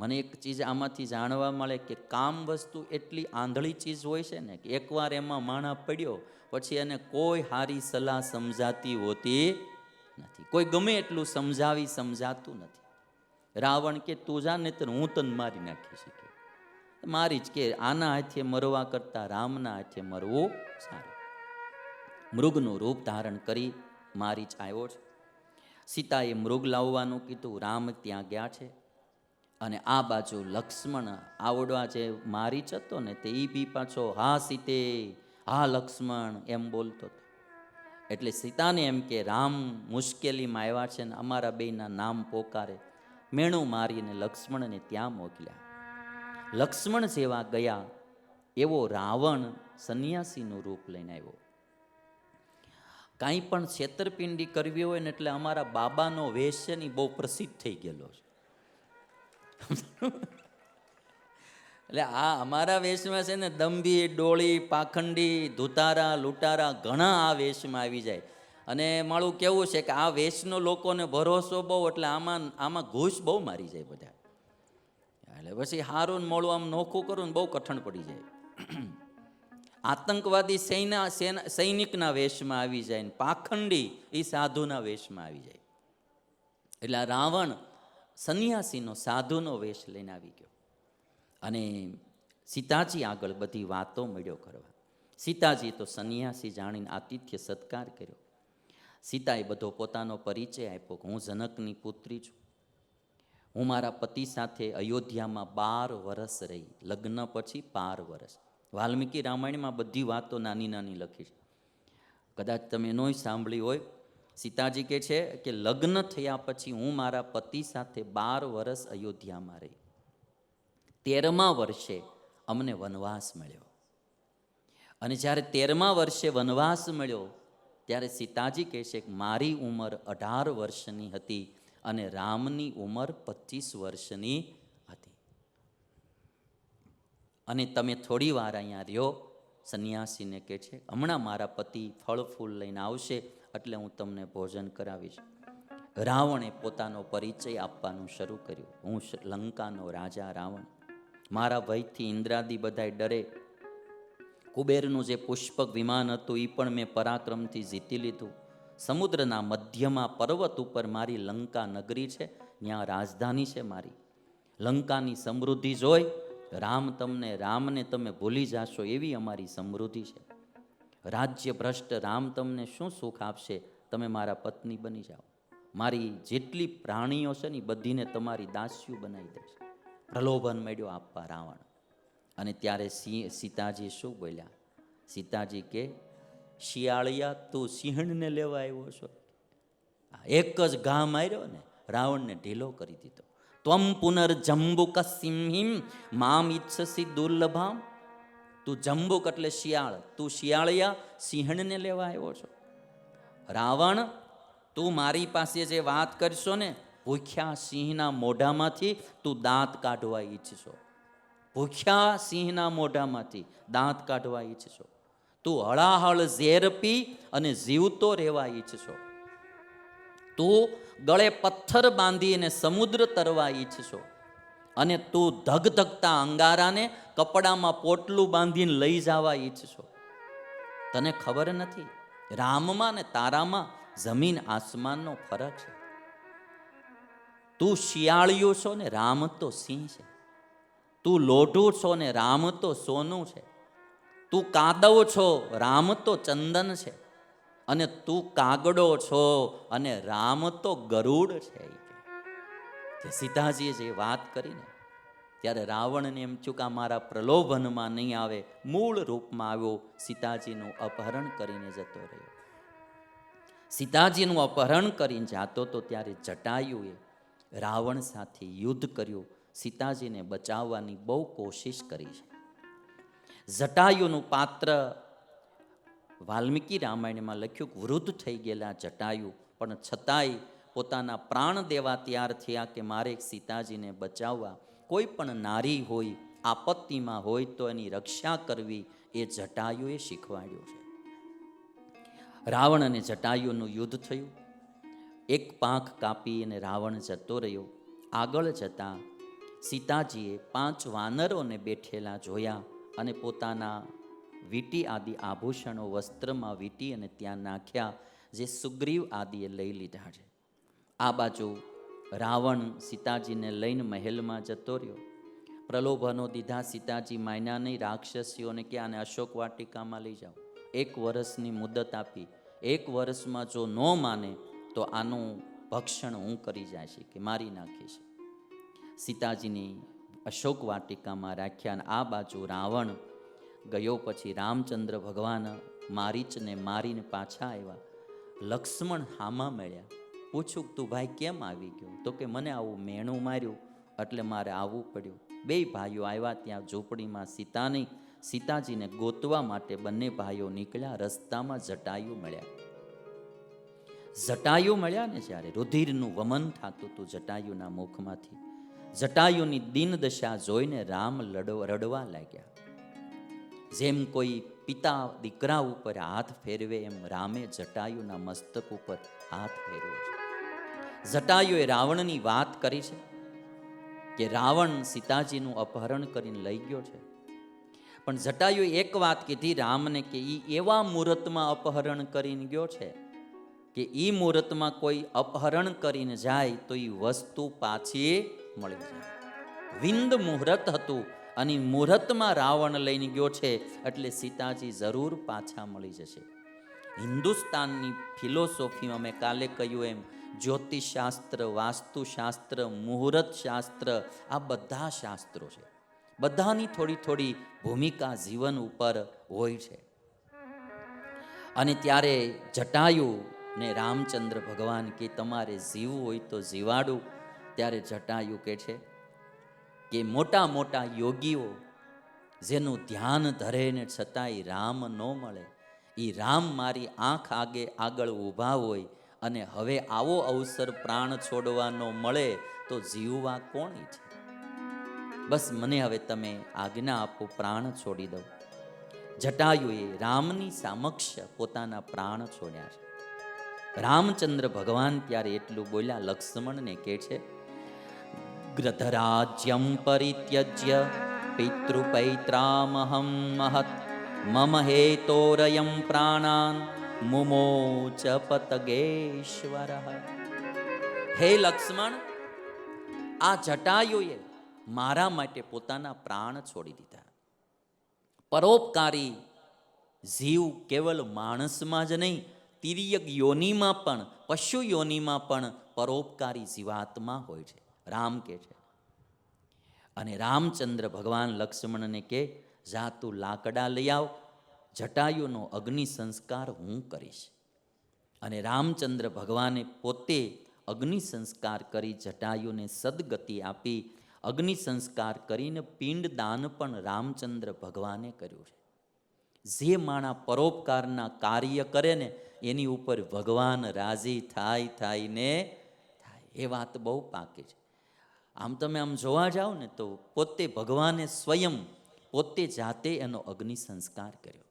મને એક ચીજ આમાંથી જાણવા મળે કે કામ વસ્તુ એટલી આંધળી ચીજ હોય છે ને કે એકવાર એમાં માણા પડ્યો, પછી એને કોઈ સારી સલાહ સમજાતી હોતી નથી. કોઈ ગમે એટલું સમજાવી સમજાતું નથી. રાવણ કે તું જા ને હું તને મારી નાખી શકે મારી જ કે આના હાથે મરવા કરતાં રામના હાથે મરવું સારું. મૃગનું રૂપ ધારણ કરી મારી જ આવ્યો છે. સીતાએ મૃગ લાવવાનું કીધું, રામ ત્યાં ગયા છે. અને આ બાજુ લક્ષ્મણ આવડવા જે મારી જ હતો ને, તે ઈ બી પાછો, હા સીતે, હા લક્ષ્મણ એમ બોલતો હતો. એટલે સીતાને એમ કે, રામ મુશ્કેલીમાં આવ્યા છે ને, અમારા બેયના નામ પોકારે. મેણું મારીને લક્ષ્મણને ત્યાં મોકલ્યા. લક્ષ્મણ જેવા ગયા, એવો રાવણ સંન્યાસીનું રૂપ લઈને આવ્યો. કાંઈ પણ છેતરપિંડી કરવી હોય ને, એટલે અમારા બાબાનો વેશ બહુ પ્રસિદ્ધ થઈ ગયેલો છે. એટલે આ અમારા વેશમાં છે ને દંભી, ડોળી, પાખંડી, ધુતારા, લૂંટારા ઘણા આ વેશમાં આવી જાય. અને મારું કેવું છે કે આ વેશનો લોકોને ભરોસો બહુ, એટલે આમાં આમાં ઘૂસ બહુ મારી જાય બધા. એટલે પછી હારું મોડું આમ નોખું કરું ને બહુ કઠણ પડી જાય. આતંકવાદી સૈના, સેના, સૈનિકના વેશમાં આવી જાય ને પાખંડી એ સાધુના વેશમાં આવી જાય. એટલે રાવણ સંન્યાસીનો સાધુનો વેશ લઈને આવી ગયો. અને સીતાજી આગળ બધી વાતો મળ્યો કરવા. સીતાજી તો સંન્યાસી જાણીને આતિથ્ય સત્કાર કર્યો. સીતાએ બધો પોતાનો પરિચય આપ્યો કે હું જનકની પુત્રી છું. હું મારા પતિ સાથે અયોધ્યામાં બાર વર્ષ રહી. લગ્ન પછી બાર વર્ષ વાલ્મીકી રામાયણમાં બધી વાતો નાની નાની લખી છે. કદાચ તમે નોય સાંભળી હોય સીતાજી કે છે કે લગ્ન થયા પછી હું મારા પતિ સાથે બાર વર્ષ અયોધ્યામાં રહી. તેરમા વર્ષે અમને વનવાસ મળ્યો. અને જ્યારે તેરમા વર્ષે વનવાસ મળ્યો, ત્યારે સીતાજી કહે છે કે મારી ઉંમર અઢાર વર્ષની હતી અને રામની ઉંમર પચીસ વર્ષની હતી. અને તમે થોડી વાર અહીંયા રહ્યો, સંન્યાસીને કહે છે, હમણાં મારા પતિ ફળ ફૂલ લઈને આવશે એટલે હું તમને ભોજન કરાવીશ. રાવણે પોતાનો પરિચય આપવાનું શરૂ કર્યું. હું લંકાનો રાજા રાવણ. મારા ભયથી ઇન્દ્રાદી બધાય ડરે. કુબેરનું જે પુષ્પક વિમાન હતું એ પણ મેં પરાક્રમથી જીતી લીધું. સમુદ્રના મધ્યમાં પર્વત ઉપર મારી લંકા નગરી છે ત્યાં રાજધાની છે મારી. લંકાની સમૃદ્ધિ જોઈ, રામ તમને, રામને તમે ભૂલી જાશો એવી અમારી સમૃદ્ધિ છે. રાજ્ય ભ્રષ્ટ, રામ તમને શું સુખ આપશે? તમે મારા પત્ની બની જાઓ. મારી જેટલી પ્રાણીઓ છે ને બધીને તમારી દાસ્યું બનાવી દેશે પ્રલોભન મેળ્યો આપવા રાવણ. અને ત્યારે સિંહ, સીતાજી શું બોલ્યા? સીતાજી કે, શિયાળિયા તું સિંહણને લેવા આવ્યો છો? એક જ ઘા માર્યો ને, રાવણને ઢીલો કરી દીધો. ત્વમ પુનર્જંબુક સિંહિમ મામ ઈચ્છસી દુર્લભામ તું જંબુક એટલે શિયાળ, તું શિયાળિયા સિંહણને લેવા આવ્યો છો. રાવણ, તું મારી પાસે જે વાત કરશો ને, ભૂખ્યા સિંહના મોઢામાંથી તું દાંત કાઢવા ઈચ્છશો. ભૂખ્યા સિંહના મોઢામાંથી દાંત કાઢવા ઈચ્છશો. તું હળાહળ ઝેર પી અને જીવતો રહેવા ઈચ્છશો. તું ગળે પથ્થર બાંધીને સમુદ્ર તરવા ઈચ્છશો. અને તું ધગધગતા અંગારાને કપડામાં પોટલું બાંધીને લઈ જવા ઈચ્છશો. તને ખબર નથી, રામમાં ને તારામાં જમીન આસમાનનો ફરક છે. તું શિયાળિયો છો ને રામ તો સિંહ છે. તું લોઢું છો ને રામ તો સોનું છે. તું કાદવ છો, રામ તો ચંદન છે. અને તું કાગડો છો, અને રામ તો ગરુડ છે. કે. સીતાજીએ જે વાત કરીને, ત્યારે રાવણને એમ ચૂકા મારા પ્રલોભનમાં નહીં આવે, મૂળ રૂપમાં આવ્યો, સીતાજીનું અપહરણ કરીને જતો રહ્યો સીતાજીનું અપહરણ કરીને જાતો તો ત્યારે જટાયુએ રાવણ સાથે યુદ્ધ કર્યું સીતાજીને બચાવવાની બહુ કોશિશ કરી છે જટાયુનું પાત્ર વાલ્મીકી રામાયણમાં લખ્યું વૃદ્ધ થઈ ગયેલા જટાયુ, પણ છતાંય પોતાના પ્રાણ દેવા તૈયાર થયા કે મારે સીતાજીને બચાવવા. કોઈ પણ નારી હોય, આપત્તિમાં હોય તો એની રક્ષા કરવી એ જટાયુએ શીખવાડ્યું છે. રાવણ અને જટાયુનું યુદ્ધ થયું. એક પાંખ કાપી અને રાવણ જતો રહ્યો. આગળ જતા સીતાજીએ પાંચ વાનરોને બેઠેલા જોયા અને પોતાના વીટી આદિ આભૂષણો વસ્ત્રમાં વીટી અને ત્યાં નાખ્યા, જે સુગ્રીવ આદિએ લઈ લીધા છે. આ બાજુ રાવણ સીતાજીને લઈને મહેલમાં જતો રહ્યો. પ્રલોભનો દીધા સીતાજી માયના નહીં રાક્ષસીઓને કે આને અશોક વાટિકામાં લઈ જાઓ. એક વર્ષની મુદત આપી. એક વર્ષમાં જો ન માને, તો આનું ભક્ષણ હું કરી જાય છે કે મારી નાખીશ સીતાજીની અશોક વાટિકામાં રાખ્યા આ બાજુ રાવણ ગયો પછી રામચંદ્ર ભગવાન મારીચને મારીને પાછા આવ્યા. લક્ષ્મણ હામાં મળ્યા. પૂછું કે તું ભાઈ કેમ આવી ગયો? તો કે મને આવું મેણું માર્યું, એટલે મારે આવવું પડ્યું. બે ભાઈઓ આવ્યા ત્યાં ઝૂંપડીમાં સીતાની, સીતાજીને ગોતવા માટે બંને ભાઈઓ નીકળ્યા, રસ્તામાં જટાયુ મળ્યા. જટાયુ મળ્યા ને જ્યારે રુધિરનું વમન થતું હતું જટાયુના મુખમાંથી. જટાયુની દિન દશા જોઈને રામ લડો રડવા લાગ્યા. જેમ કોઈ પિતા દીકરા ઉપર હાથ ફેરવે, એમ રામે જટાયુના મસ્તક ઉપર હાથ ફેરવ્યો. જટાયુએ રાવણની વાત કરી છે કે રાવણ સીતાજીનું અપહરણ કરીને લઈ ગયો છે. પણ જટાયુએ એક વાત કીધી રામને કે એ એવા મુહૂર્તમાં અપહરણ કરીને ગયો છે કે એ મુહૂર્તમાં કોઈ અપહરણ કરીને જાય તો એ વસ્તુ પાછી મળી જાય. વિંદ મુહૂર્ત હતું અને મુહૂર્તમાં રાવણ લઈને ગયો છે એટલે સીતાજી જરૂર પાછા મળી જશે. હિન્દુસ્તાનની ફિલોસોફીમાં મેં કાલે કહ્યું એમ જ્યોતિષશાસ્ત્ર, વાસ્તુશાસ્ત્ર મુહૂર્ત શાસ્ત્ર આ બધા શાસ્ત્રો છે. બધાની થોડી થોડી ભૂમિકા જીવન ઉપર હોય છે. અને ત્યારે જટાયુ ને રામચંદ્ર ભગવાન કે તમારે જીવવું હોય તો જીવાડું, ત્યારે જટાયુ કે છે કે મોટા મોટા યોગીઓ જેનું ધ્યાન ધરે ને છતાંય રામ ન મળે એ રામ મારી આંખ આગે આગળ ઊભા હોય અને હવે આવો અવસર પ્રાણ છોડવાનો મળે તો જીવવા કોણ છે? બસ મને હવે તમે આજ્ઞા આપો, પ્રાણ છોડી દઉં. જટાયુએ રામની સામક્ષ પોતાના પ્રાણ છોડ્યા છે. રામચંદ્ર ભગવાન ત્યારે એટલું બોલ્યા, લક્ષ્મણને કે છે ગ્રધરાજ્યમ પરિત્યજ્ય પિતૃપૈત્રામહમ મહત, મમ હેતોરયમ પ્રાણાન મુમોચ પતગેશ્વર હે લક્ષ્મણ, આ જટાયુએ મારા માટે પોતાના પ્રાણ છોડી દીધા. પરોપકારી જીવ કેવલ માણસમાં જ નહીં, તિર્યક યોનિમાં પણ, પશુ યોનિમાં પણ પરોપકારી જીવાત્મા હોય છે. રામ કે છે. અને રામચંદ્ર ભગવાન લક્ષ્મણને કે જા તું લાકડા લઈ આવ જટાયુનો અગ્નિ સંસ્કાર હું કરીશ. અને રામચંદ્ર ભગવાને પોતે અગ્નિ સંસ્કાર કરી જટાયુને સદગતિ આપી અગ્નિ સંસ્કાર કરીને પિંડ દાન પણ રામચંદ્ર ભગવાને કર્યું છે. જે માણા પરોપકારના કાર્ય કરે ને, એની ઉપર ભગવાન રાજી થાય થાય ને, થાય. એ વાત બહુ પાકી છે. આમ તમે આમ જોવા જાઓ ને તો પોતે ભગવાને સ્વયં પોતે જાતે એનો અગ્નિ સંસ્કાર કર્યો.